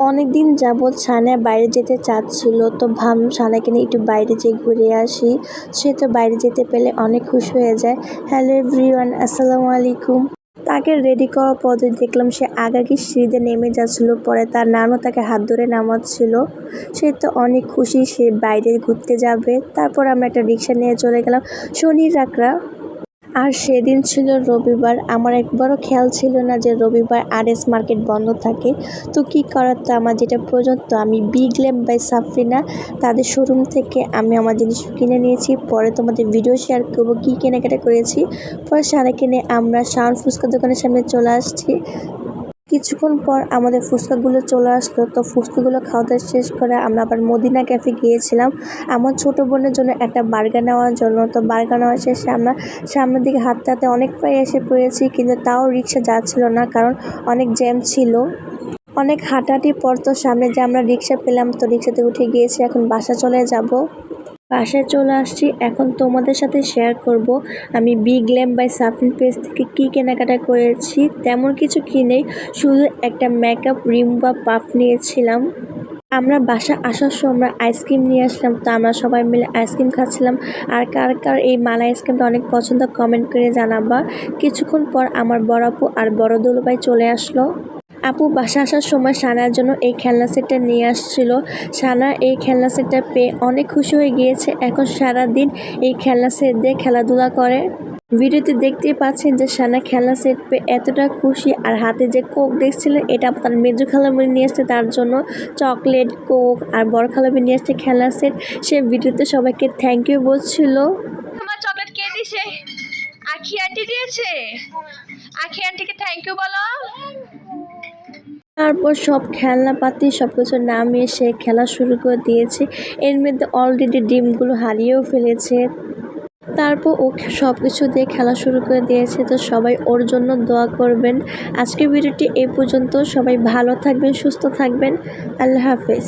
অনেক দিন যাবৎ সানা বাইরে যেতে চাচ্ছিল তো ভাম সানাকে নিয়ে একটু বাইরে যেয়ে ঘুরে আসি। সে তো বাইরে যেতে পেলে অনেক খুশি হয়ে যায়। হ্যালো এভরিওয়ান, আসসালামু আলাইকুম। তাকে রেডি করার পরে দেখলাম সে আগাগি সিঁড়িতে নেমে যাচ্ছিল, পরে তার নানু তাকে হাত ধরে নামাচ্ছিল। সে তো অনেক খুশি, সে বাইরে ঘুরতে যাবে। তারপর আমরা একটা রিক্সা নিয়ে চলে গেলাম। শনির রাকরা আর সেদিন ছিল রবিবার। আমার একবারও খেয়াল ছিল না যে রবিবার আর এস মার্কেট বন্ধ থাকে। তো কি করার তো আমার যেটা প্রয়োজন, তো আমি ল্যাম্প বাই সাফরিনা, তাদের শোরুম থেকে আমি আমার জিনিস কিনে নিয়েছি। পরে তোমাদের ভিডিও শেয়ার করব কী কেনাকাটা করেছি। পরে সারা কিনে আমরা শাওন ফুচকা দোকানের সামনে চলে আসছি। কিছুক্ষণ পর আমাদের ফুচকাগুলো চলে আসলো। তো ফুচকাগুলো খাওয়া দাওয়া শেষ করে আমরা আবার মদিনা ক্যাফে গিয়েছিলাম। আমার ছোট বোনের জন্য একটা বার্গার নেওয়ার জন্য। তো বার্গার নেওয়া শেষে আমরা সামনের দিকে হাঁটতে হাঁটতে অনেক প্রায় এসে পড়েছি, কিন্তু তাও রিক্সা যাচ্ছিল না কারণ অনেক জ্যাম ছিল। অনেক হাঁটাহাঁটি পর তো সামনে যে আমরা রিক্সা পেলাম, তো রিক্সাতে উঠে গিয়েছি, এখন বাসা চলে যাব। বাসায় চলে আসছি। এখন তোমাদের সাথে শেয়ার করব আমি big lamp by Safin page থেকে কী কেনাকাটা করেছি, তেমন কিছু কিনেই শুধু একটা মেকআপ রিম বা পাফ নিয়েছিলাম। আমরা বাসা আসার সময় আইসক্রিম নিয়ে আসলাম, তো আমরা সবাই মিলে আইসক্রিম খাচ্ছিলাম। আর কার কার এই মালা আইসক্রিমটা অনেক পছন্দ কমেন্ট করে জানাবা। কিছুক্ষণ পর আমার বড় আপু আর বড় দুলুভাই চলে আসলো। আপু বাসা আসার সময় সানার জন্য এই খেলনা সেটটা নিয়ে আসছিল। সানা এই খেলনা সেটটা পেয়ে অনেক খুশি হয়ে গিয়েছে। এখন সারা দিন এই খেলনা সেট দিয়ে খেলাধুলা করে। ভিডিওতে দেখতেই পাচ্ছেন যে সানা খেলনা সেট পেয়ে এতটা খুশি আর হাতে যে কোক দেখছিলেন এটা তার মেজু খালামণি নিয়ে আসছে তার জন্য চকলেট, কোক আর বড় খালামণি নিয়ে আসছে খেলনা সেট। সে ভিডিওতে সবাইকে থ্যাংক ইউ বলছিল। চকলেট আখি আন্টি দিয়েছে? আখি আন্টিকে থ্যাংক ইউ বলো। তারপর সব খেলনাপাতি সব কিছু নামিয়ে সে খেলা শুরু করে দিয়েছে। এর মধ্যে অলরেডি ডিমগুলো হারিয়েও ফেলেছে। তারপর ও সব কিছু দিয়ে খেলা শুরু করে দিয়েছে। তো সবাই ওর জন্য দোয়া করবেন। আজকের ভিডিওটি এ পর্যন্ত। সবাই ভালো থাকবেন, সুস্থ থাকবেন। আল্লাহ হাফেজ।